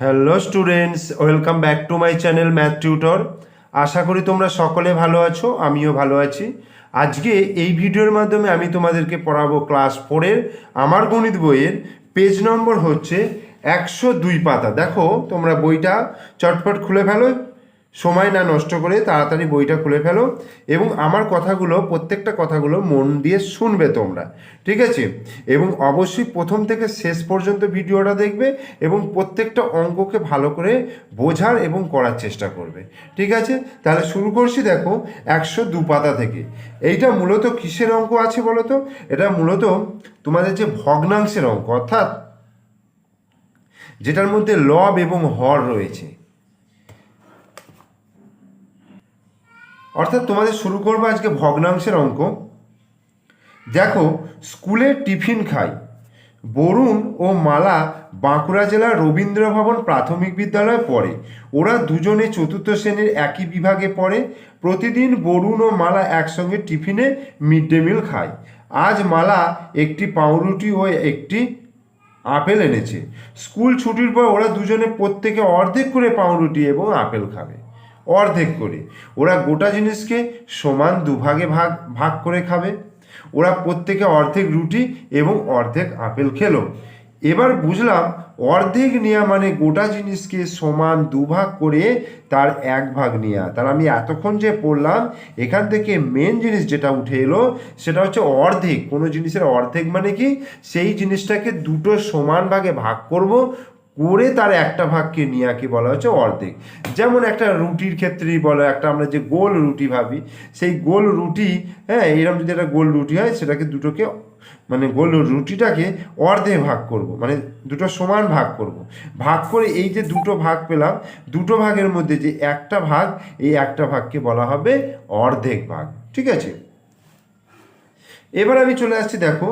Hello students welcome back to my channel math tutor আশা করি তোমরা সকলে ভালো আছো, আমিও ভালো আছি। আজকে এই ভিডিওর মাধ্যমে আমি তোমাদেরকে পড়াবো ক্লাস ফোরের আমার গণিত বইয়ের। পেজ নম্বর হচ্ছে একশো দুই পাতা। দেখো, তোমরা বইটা চটপট খুলে ফেলো সময় না নষ্ট করে তাড়াতাড়ি বইটা খুলে ফেলো এবং আমার কথাগুলো, প্রত্যেকটা কথাগুলো মন দিয়ে শুনবে তোমরা। ঠিক আছে? এবং অবশ্যই প্রথম থেকে শেষ পর্যন্ত ভিডিওটা দেখবে এবং প্রত্যেকটা অঙ্ককে ভালো করে বোঝার এবং করার চেষ্টা করবে। ঠিক আছে? তাহলে শুরু করছি দেখো একশো দু পাতা থেকে। এইটা মূলত কিসের অঙ্ক আছে বলো তো? এটা মূলত তোমাদের যে ভগ্নাংশের অঙ্ক, অর্থাৎ যেটার মধ্যে লব এবং হর রয়েছে। অর্থাৎ তোমাদের শুরু করব আজকে ভগ্নাংশের অঙ্ক। দেখো, স্কুলে টিফিন খাই। বরুণ ও মালা বাঁকুড়া জেলার রবীন্দ্র ভবন প্রাথমিক বিদ্যালয়ে পড়ে। ওরা দুজনে চতুর্থ শ্রেণির একই বিভাগে পড়ে। প্রতিদিন বরুণ ও মালা একসঙ্গে টিফিনে মিড ডে মিল খায়। আজ মালা একটি পাউরুটি ও একটি আপেল এনেছে। স্কুল ছুটির পর ওরা দুজনে প্রত্যেকে অর্ধেক করে পাউরুটি এবং আপেল খাবে। অর্ধেক করে। ওরা গোটা জিনিসকে সমান দুভাগে ভাগ ভাগ করে খাবে। ওরা প্রত্যেকে অর্ধেক রুটি এবং অর্ধেক আপেল খেলো। এবার বুঝলাম অর্ধেক নেওয়া মানে গোটা জিনিসকে সমান দুভাগ করে তার এক ভাগ নেওয়া তার আমি এতক্ষণ যে পড়লাম, এখান থেকে মেন জিনিস যেটা উঠে এলো, সেটা হচ্ছে অর্ধেক। কোনো জিনিসের অর্ধেক মানে কি? সেই জিনিসটাকে দুটো সমান ভাগে ভাগ করব করে তার একটা ভাগকে নিয়াকে বলা হচ্ছে অর্ধেক। যেমন একটা রুটির ক্ষেত্রেই বলো, একটা আমরা যে গোল রুটি ভাবি, সেই গোল রুটি হ্যাঁ এরকম যদি একটা গোল রুটি হয়, সেটাকে দুটোকে মানে গোল রুটিটাকে অর্ধে ভাগ করব মানে দুটো সমান ভাগ করব। ভাগ করে এই যে দুটো ভাগ পেলাম, দুটো ভাগের মধ্যে যে একটা ভাগ, এই একটা ভাগকে বলা হবে অর্ধেক ভাগ। ঠিক আছে? এবার আমি চলে আসছি, দেখো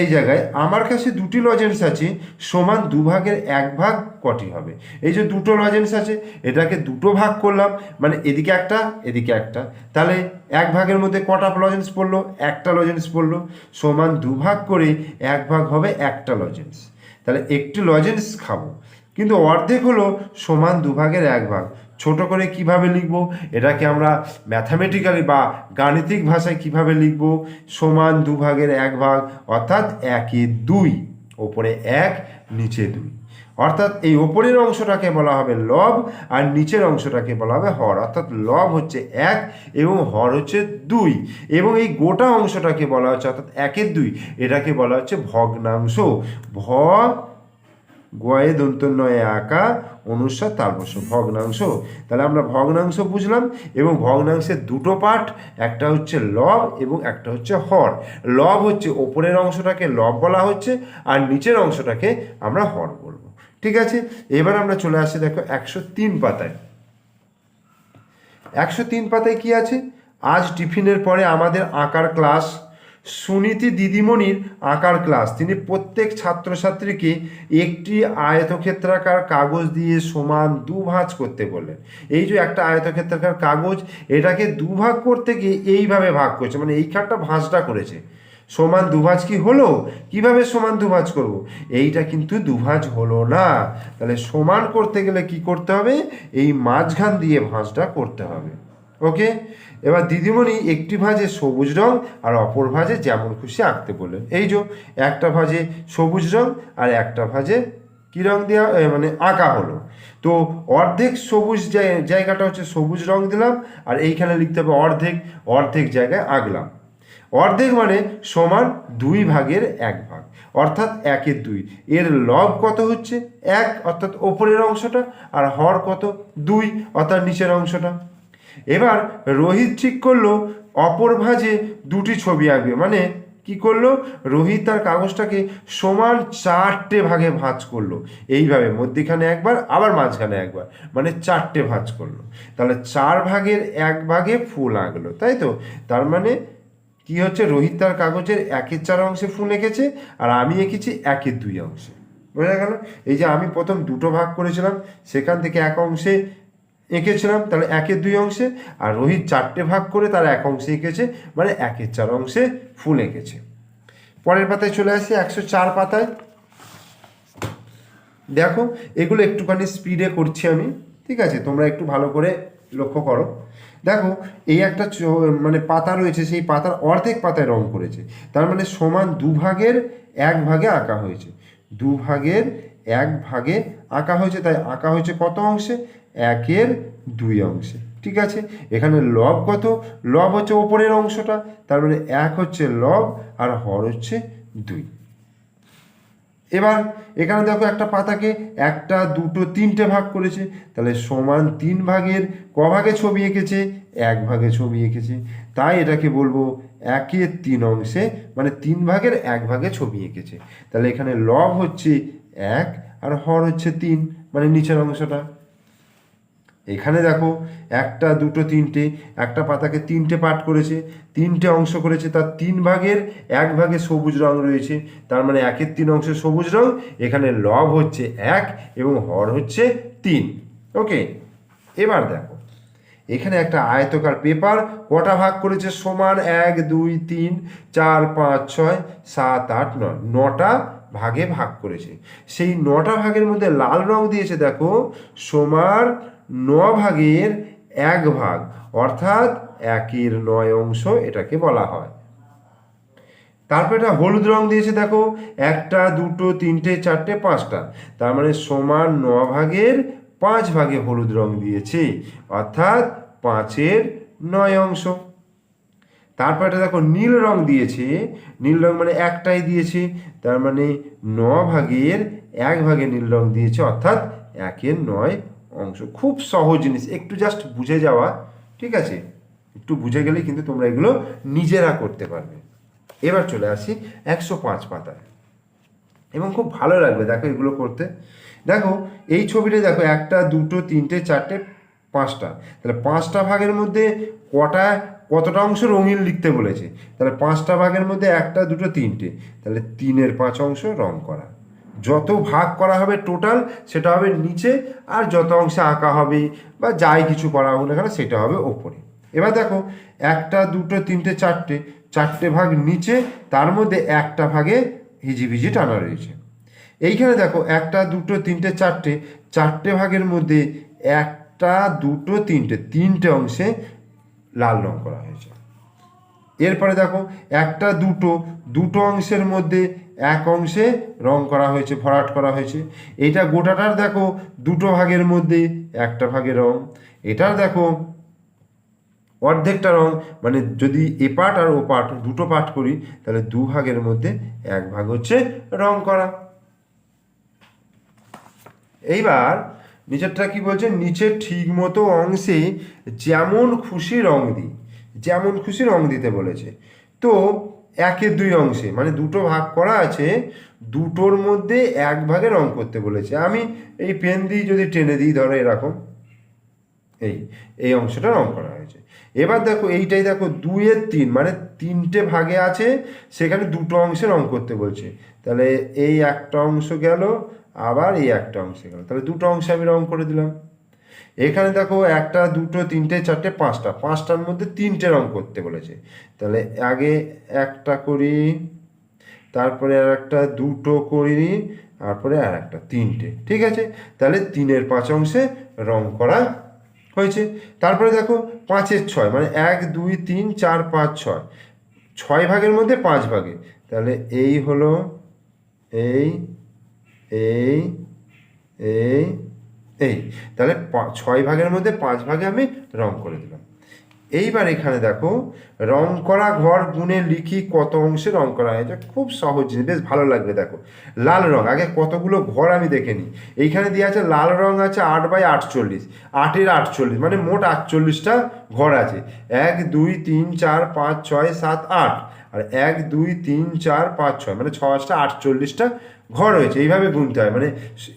এই জায়গায়। আমার কাছে দুটি লজেন্স আছে, সমান দুভাগের এক ভাগ কটি হবে। এই যে দুটো লজেন্স আছে, এটাকে দুটো ভাগ করলাম মানে এদিকে একটা এদিকে একটা। তাহলে এক ভাগের মধ্যে কটা লজেন্স পড়ল? একটা লজেন্স পড়ল। সমান দুভাগ করে এক ভাগ হবে একটা লজেন্স তাহলে একটি লজেন্স খাব। কিন্তু অর্ধেক হলো সমান দুভাগের এক ভাগ। ছোট করে কীভাবে লিখব? এটাকে আমরা ম্যাথামেটিক্যালি বা গাণিতিক ভাষায় কীভাবে লিখব? সমান দুভাগের এক ভাগ, অর্থাৎ একে দুই, ওপরে এক, নিচে দুই। অর্থাৎ এই ওপরের অংশটাকে বলা হবে লব আর নিচের অংশটাকে বলা হবে হর। অর্থাৎ লব হচ্ছে এক এবং হর হচ্ছে দুই এবং এই গোটা অংশটাকে বলা হচ্ছে অর্থাৎ একের দুই। এটাকে বলা হচ্ছে ভগ্নাংশ। ভ গয়ে দন্ত নয় আঁকা অনুস্বার তালবস্য ভগ্নাংশ। তাহলে আমরা ভগ্নাংশ বুঝলাম এবং ভগ্নাংশের দুটো পার্ট একটা হচ্ছে লব এবং একটা হচ্ছে হর। লব হচ্ছে ওপরের অংশটাকে লব বলা হচ্ছে আর নিচের অংশটাকে আমরা হর বলব। ঠিক আছে? এবার আমরা চলে আসি দেখো একশো তিন পাতায়। একশো তিন পাতায় কি আছে? আজ টিফিনের পরে আমাদের আঁকার ক্লাস সুনীতি দিদিমণির আঁকার ক্লাস। তিনি প্রত্যেক ছাত্রছাত্রীকে একটি আয়তক্ষেত্রাকার কাগজ দিয়ে সমান দুভাঁজ করতে বললেন। এই যে একটা আয়তক্ষেত্রাকার কাগজ, এটাকে দুভাগ করতে গিয়ে এইভাবে ভাগ করছে মানে এইখানটা ভাঁজটা করেছে। সমান দুভাজ কি হলো? কীভাবে সমান দুভাজ করব? এইটা কিন্তু দুভাজ হলো না। তাহলে সমান করতে গেলে কি করতে হবে? এই মাঝখান দিয়ে ভাঁজটা করতে হবে। ওকে? এবার দিদিমণি একটি ভাজে সবুজ রং আর অপর ভাজে যেমন খুশি আঁকতে বললেন। এই যে, একটা ভাজে সবুজ রং আর একটা ভাজে কী রং দেওয়া মানে আঁকা হলো। তো অর্ধেক সবুজ জায়গাটা হচ্ছে সবুজ রং দিলাম আর এইখানে লিখতে হবে অর্ধেক অর্ধেক জায়গায় আঁকলাম। অর্ধেক মানে সমান দুই ভাগের এক ভাগ, অর্থাৎ একের দুই। এর লব কত হচ্ছে? এক, অর্থাৎ ওপরের অংশটা, আর হর কত? দুই, অর্থাৎ নিচের অংশটা। এবার রোহিত ঠিক করল, অপর ভাজে দুটি ছবি আঁকবে। মানে কি করল? রোহিত তার কাগজটাকে সমান চারটে ভাগে ভাঁজ করল। এইভাবে মধ্যিখানে একবার, আবার মাঝখানে একবার। মানে চারটে ভাঁজ করল। তাহলে চার ভাগের এক ভাগে ফুল আঁকলো, তাই তো? তার মানে কি হচ্ছে? রোহিত তার কাগজের একের চার অংশে ফুল এঁকেছে, আর আমি এঁকেছি একের দুই অংশে। বোঝা গেল? এই যে আমি প্রথম দুটো ভাগ করেছিলাম, সেখান থেকে এক অংশে এঁকেছিলাম তাহলে একের দুই অংশে, আর রোহিত চারটে ভাগ করে তার এক অংশে এঁকেছে মানে একের চার অংশে ফুল এঁকেছে। পরের পাতায় চলে আসি, একশো চার পাতায়। দেখো, এগুলো একটুখানি স্পিডে করছি আমি, ঠিক আছে? তোমরা একটু ভালো করে লক্ষ্য করো। দেখো, এই একটা মানে পাতা রয়েছে, সেই পাতার অর্ধেক পাতায় রং করেছে। তার মানে সমান দুভাগের এক ভাগে আঁকা হয়েছে। দুভাগের এক ভাগে আঁকা হয়েছে, তাই আঁকা হয়েছে কত অংশে? একের দুই অংশে, ঠিক আছে? এখানে লব কত? লব হচ্ছে ওপরের অংশটা, তার মানে এক হচ্ছে লব আর হর হচ্ছে দুই। এবার এখানে দেখো একটা পাতাকে একটা, দুটো, তিনটে ভাগ করেছে, তাহলে সমান তিন ভাগের ক ভাগে ছবি এঁকেছে? এক ভাগে ছবি এঁকেছে। তাই এটাকে বলব একের তিন অংশে মানে তিন ভাগের এক ভাগে ছবি এঁকেছে। তাহলে এখানে লব হচ্ছে এক আর হর হচ্ছে তিন মানে নিচের অংশটা। এখানে দেখো, একটা, দুটো, তিনটে, একটা পাতাকে তিনটে পার্ট করেছে, তিনটে অংশ করেছে, তার তিন ভাগের এক ভাগে সবুজ রং রয়েছে, তার মানে একের তিন অংশে সবুজ রং, এখানে লব হচ্ছে এক এবং হর হচ্ছে তিন। ওকে, এবার দেখো, এখানে একটা আয়তকার পেপার, কটা ভাগ করেছে সমান এক, দুই, তিন, চার, পাঁচ, ছয়, সাত, আট, নয়, নটা ভাগে ভাগ করেছে। সেই নটা ভাগের মধ্যে লাল রং দিয়েছে, দেখো, সমান ন ভাগের এক ভাগ, অর্থাৎ একের নয় অংশ এটাকে বলা হয়। তারপর এটা হলুদ রং দিয়েছে, দেখো। একটা, দুটো, তিনটে, চারটে, পাঁচটা। তার মানে সমান ন ভাগের পাঁচ ভাগে হলুদ রং দিয়েছে, অর্থাৎ পাঁচের নয় অংশ। তারপর এটা দেখো, নীল রং দিয়েছে। নীল রং মানে একটাই দিয়েছে, তার মানে ন ভাগের এক ভাগে নীল রং দিয়েছে, অর্থাৎ একের নয় অংশ। খুব সহজ জিনিস। একটু জাস্ট বুঝে যাওয়া, ঠিক আছে? একটু বুঝে গেলে কিন্তু তোমরা এগুলো নিজেরা করতে পারবে। এবার চলে আসি একশো পাঁচ পাতায়। এবং খুব ভালো লাগবে দেখো এগুলো করতে। দেখো, এই ছবিটা দেখো একটা, দুটো, তিনটে, চারটে, পাঁচটা। তাহলে পাঁচটা ভাগের মধ্যে কটা, কতটা অংশ রঙিন লিখতে বলেছে? তাহলে পাঁচটা ভাগের মধ্যে একটা, দুটো, তিনটে। তাহলে তিনের পাঁচ অংশ রং করা। যত ভাগ করা হবে টোটাল সেটা হবে নিচে, আর যত অংশে আঁকা হবে বা যাই কিছু করা হোক না সেটা হবে ওপরে। এবার দেখো, একটা, দুটো, তিনটে, চারটে চারটে ভাগ নিচে, তার মধ্যে একটা ভাগে হিজিবিজি টানা রয়েছে। এইখানে দেখো, একটা, দুটো, তিনটে, চারটে চারটে ভাগের মধ্যে একটা, দুটো, তিনটে তিনটে অংশে লাল রং করা হয়েছে। এরপরে দেখো, একটা, দুটো দুটো অংশের মধ্যে এক অংশে রং করা হয়েছে, ভরাট করা হয়েছে। এটা গোটাটার দেখো, দুটো ভাগের মধ্যে একটা ভাগে রং। এটার দেখো, অর্ধেকটা রং মানে যদি এ পার্ট আর ও পার্ট দুটো পার্ট করি, তাহলে দু ভাগের মধ্যে এক ভাগ হচ্ছে রং করা। এইবার নিচেরটা কি বলছে? নিচের ঠিক মতো অংশে যেমন খুশি রং দিই, যেমন খুশি রং দিতে বলেছে। তো একের দুই অংশে মানে দুটো ভাগ করা আছে, দুটোর মধ্যে এক ভাগে রং করতে বলেছে। আমি এই পেন দিয়ে যদি টেনে দিই, ধরো এরকম, এই এই অংশটা রং করা হয়েছে। এবার দেখো, এইটাই দেখো, দুইয়ের তিন মানে তিনটে ভাগে আছে, সেখানে দুটো অংশে রং করতে বলছে। তাহলে এই একটা অংশ গেল, আবার এই একটা অংশ গেল। তাহলে দুটো অংশে আমি রং করে দিলাম। এখানে দেখো একটা, দুটো, তিনটে, চারটে, পাঁচটা। পাঁচটার মধ্যে তিনটে রং করতে বলেছে। তাহলে আগে একটা করি, তারপরে আর একটা দুটো করি, তারপরে আর একটা তিনটে। ঠিক আছে? তাহলে তিনের পাঁচ অংশে রং করা হয়েছে। তারপরে দেখো পাঁচের ছয় মানে এক, দুই, তিন, চার, পাঁচ, ছয়। ছয় ভাগের মধ্যে পাঁচ ভাগে। তাহলে এই হলো, এই এই এই এই, তাহলে ছয় ভাগের মধ্যে পাঁচ ভাগে আমি রং করে দিলাম। এইবার এখানে দেখো, রং করা ঘর গুণে লিখি কত অংশে রং করা হয়েছে খুব সহজ জিনিস, বেশ ভালো লাগবে, দেখো। লাল রং, আগে কতগুলো ঘর আমি দেখে নিই। এইখানে দিয়ে আছে লাল রং আছে আট বাই আটচল্লিশ, আটের আটচল্লিশ মানে মোট আটচল্লিশটা ঘর আছে। এক, দুই, তিন, চার, পাঁচ, ছয়, সাত, আট। আর এক, দুই, তিন, চার, পাঁচ, ছয় মানে ছটা আটচল্লিশটা ঘর হয়েছে এইভাবে গুনতে হয়। মানে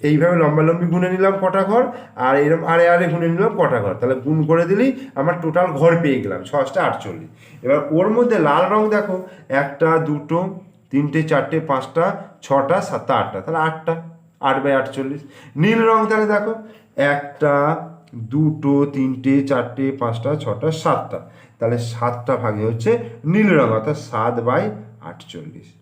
এইভাবে লম্বা লম্বি গুনে নিলাম কটা ঘর, আর এরকম আরে আরে গুনে নিলাম কটা ঘর। তাহলে গুণ করে দিলেই আমার টোটাল ঘর পেয়ে গেলাম ছটা আটচল্লিশ। এবার ওর মধ্যে লাল রং দেখো, একটা, দুটো, তিনটে, চারটে, পাঁচটা, ছটা, সাতটা, আটটা। তাহলে আটটা, আট বাই আটচল্লিশ। নীল রং তাহলে দেখো, একটা, দুটো, তিনটে, চারটে, পাঁচটা, ছটা, সাতটা। তাহলে সাতটা ভাগে হচ্ছে নীল রং, অর্থাৎ সাত বাই আটচল্লিশ।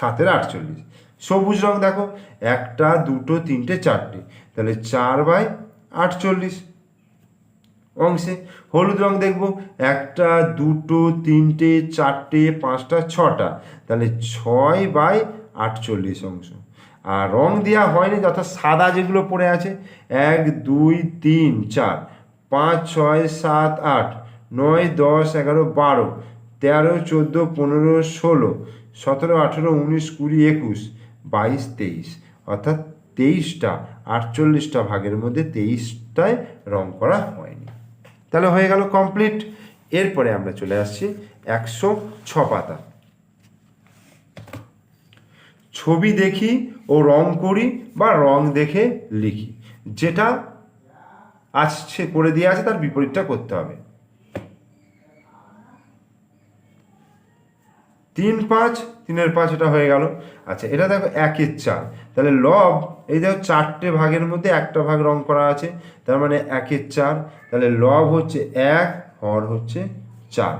সাতের আটচল্লিশ। সবুজ রং দেখো, একটা, দুটো, তিনটে, চারটে। তাহলে চার বাই আটচল্লিশ অংশে। হলুদ রং দেখব, একটা, দুটো, তিনটে, চারটে, পাঁচটা, ছটা। তাহলে ছয় বাই আটচল্লিশ অংশ। আর রং দেওয়া হয়নি, অর্থাৎ সাদা যেগুলো পড়ে আছে, এক, দুই, তিন, চার, পাঁচ, ছয়, সাত, আট। নয়, দশ, এগারো, বারো, তেরো, চোদ্দ, পনেরো, ষোলো, সতেরো, আঠেরো, উনিশ, কুড়ি, একুশ, বাইশ, তেইশ, অর্থাৎ তেইশটা, আটচল্লিশটা ভাগের মধ্যে তেইশটায় রং করা হয়নি। তাহলে হয়ে গেল কমপ্লিট। এরপরে আমরা চলে আসছি একশো ছ পাতা। ছবি দেখি ও রং করি বা রং দেখে লিখি। যেটা আসছে করে দিয়ে আছে, তার বিপরীতটা করতে হবে। তিন পাঁচ, তিনের পাঁচ এটা হয়ে গেল। আচ্ছা এটা দেখো একের চার। তাহলে লব, এই দেখো চারটে ভাগের মধ্যে একটা ভাগ রং করা আছে, তার মানে একের চার। তাহলে লব হচ্ছে এক, হর হচ্ছে চার।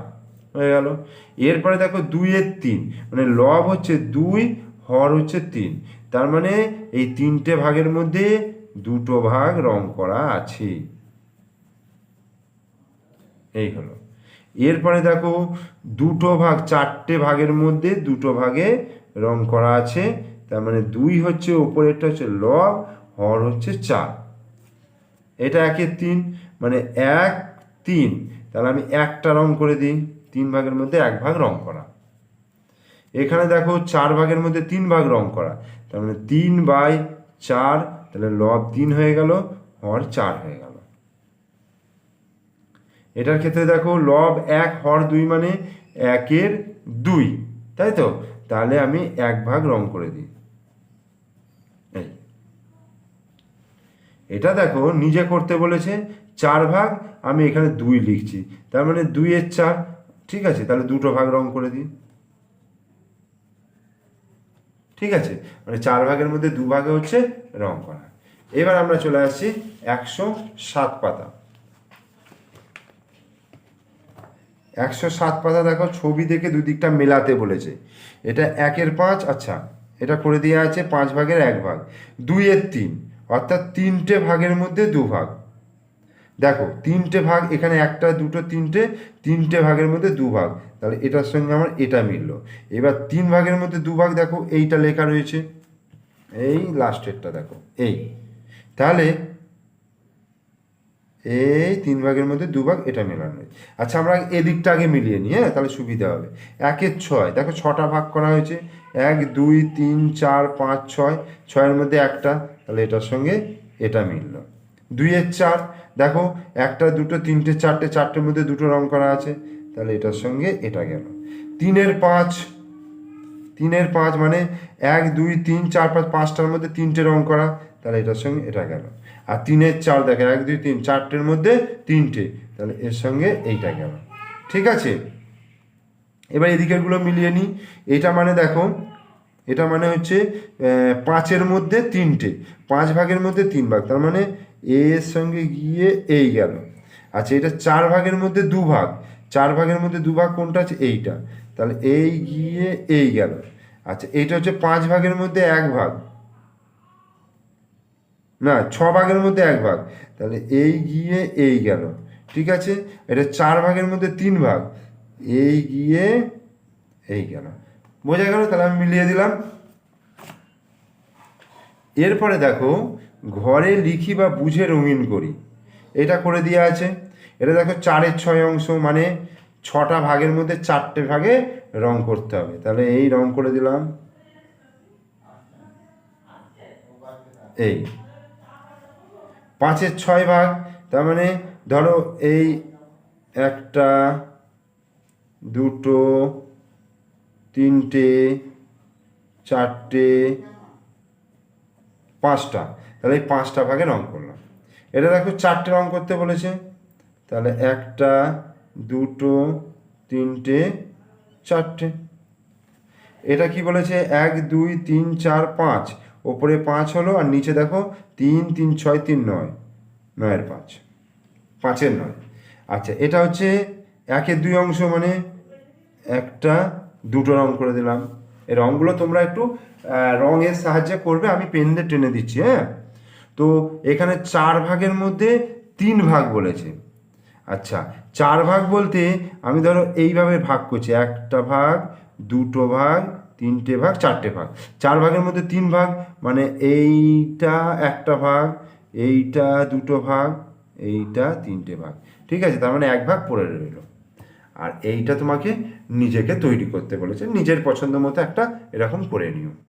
হয়ে গেল। এরপরে দেখো দুইয়ের তিন মানে লব হচ্ছে দুই, হর হচ্ছে তিন। তার মানে এই তিনটে ভাগের মধ্যে দুটো ভাগ রং করা আছে। এই হলো। এরপরে দেখো দুটো ভাগ, চারটে ভাগের মধ্যে দুটো ভাগে রং করা আছে। তার মানে দুই হচ্ছে ওপরেরটা হচ্ছে লব, হর হচ্ছে চার। এটা একের তিন মানে এক, তিন। তাহলে আমি একটা রং করে দিই, তিন ভাগের মধ্যে এক ভাগ রং করা। এখানে দেখো চার ভাগের মধ্যে তিন ভাগ রং করা। তার মানে তিন বাই চার, তাহলে লব তিন হয়ে গেল, হর চার হয়ে গেল। এটার ক্ষেত্রে দেখো লব এক, হর দুই মানে একের দুই, তাই তো? তাহলে আমি এক ভাগ রং করে দিই। এটা দেখো নিজে করতে বলেছে, চার ভাগ আমি এখানে দুই লিখছি, তার মানে দুইয়ের চার, ঠিক আছে? তাহলে দুটো ভাগ রং করে দিই। ঠিক আছে? মানে চার ভাগের মধ্যে দু ভাগে হচ্ছে রং করা। এবার আমরা চলে আসছি একশো সাত পাতা। একশো সাত পাতা দেখো, ছবি দেখে দুদিকটা মেলাতে বলেছে। এটা একের পাঁচ আচ্ছা এটা করে দেওয়া আছে পাঁচ ভাগের এক ভাগ। দুইয়ের তিন, অর্থাৎ তিনটে ভাগের মধ্যে দু ভাগ। দেখো, তিনটে ভাগ, এখানে একটা, দুটো, তিনটে তিনটে ভাগের মধ্যে দু ভাগ। তাহলে এটার সঙ্গে আমার এটা মিললো। এবার তিন ভাগের মধ্যে দু ভাগ, দেখো, এইটা লেখা রয়েছে। এই লাস্টেরটা দেখো, এই। তাহলে এই তিন ভাগের মধ্যে দু ভাগ, এটা মেলানো আচ্ছা আমরা এদিকটা আগে মিলিয়ে নিই হ্যাঁ? তাহলে সুবিধা হবে। একের ছয়, দেখো ছটা ভাগ করা হয়েছে। এক, দুই, তিন, চার, পাঁচ, ছয়, ছয়ের মধ্যে একটা, তাহলে এটার সঙ্গে এটা মিলল। দুইয়ের চার, দেখো, একটা, দুটো, তিনটে, চারটে, চারটের মধ্যে দুটো রং করা আছে, তাহলে এটার সঙ্গে এটা গেল। তিনের পাঁচ তিনের পাঁচ মানে এক, দুই, তিন, চার, পাঁচ, পাঁচটার মধ্যে তিনটে রং করা, তাহলে এটার সঙ্গে এটা গেল। আর তিনের চার দেখে এক, দুই, তিন, চারটের মধ্যে তিনটে। তাহলে এর সঙ্গে এইটা গেল। ঠিক আছে? এবার এদিকেরগুলো মিলিয়ে নিই। এটা মানে দেখো, এটা মানে হচ্ছে পাঁচের মধ্যে তিনটে। পাঁচ ভাগের মধ্যে তিন ভাগ, তার মানে এর সঙ্গে গিয়ে এই গেল। আচ্ছা এটা চার ভাগের মধ্যে দু ভাগ। চার ভাগের মধ্যে দু ভাগ কোনটা আছে? এইটা। তাহলে এই গিয়ে এই গেল। আচ্ছা এইটা হচ্ছে পাঁচ ভাগের মধ্যে এক ভাগ। না, ছ ভাগের মধ্যে এক ভাগ। তাহলে এই গিয়ে এই গেল। ঠিক আছে? এটা চার ভাগের মধ্যে তিন ভাগ। এই গিয়ে এই গেল। বোঝা গেল? তাহলে আমি মিলিয়ে দিলাম। এরপরে দেখো, ঘরে লিখি বা বুঝে রঙিন করি। এটা করে দেওয়া আছে। এটা দেখো চারের ছয় অংশ মানে ছটা ভাগের মধ্যে চারটে ভাগে রং করতে হবে। তাহলে এই রং করে দিলাম। এই। পাঁচের ছয় ভাগ, তার মানে ধরো এই একটা, দুটো, তিনটে, চারটে, পাঁচটা। তাহলে এই পাঁচটা ভাগে রং করলাম। এটা দেখো চারটে রং করতে বলেছে। তাহলে একটা, দুটো, তিনটে, চারটে। এটা কি বলেছে? এক, দুই, তিন, চার, পাঁচ। ওপরে পাঁচ হলো আর নিচে দেখো তিন তিন, ছয়, তিন, নয়। নয়ের পাঁচ। পাঁচের নয়। আচ্ছা এটা হচ্ছে একের দুই অংশ মানে একটা দুটো রং করে দিলাম। এই রঙগুলো তোমরা একটু রঙের সাহায্যে করবে, আমি পেন দিয়ে টেনে দিচ্ছি হ্যাঁ? তো এখানে চার ভাগের মধ্যে তিন ভাগ বলেছে। আচ্ছা চার ভাগ বলতে আমি ধরো এইভাবে ভাগ করছি, একটা ভাগ, দুটো ভাগ তিনটে ভাগ, চারটে ভাগ। চার ভাগের মধ্যে তিন ভাগ মানে এইটা একটা ভাগ, এইটা দুটো ভাগ, এইটা তিনটে ভাগ। ঠিক আছে? তার মানে এক ভাগ পড়ে রইল। আর এইটা তোমাকে নিজেকে তৈরি করতে বলেছে। নিজের পছন্দ মতো একটা এরকম করে নিও।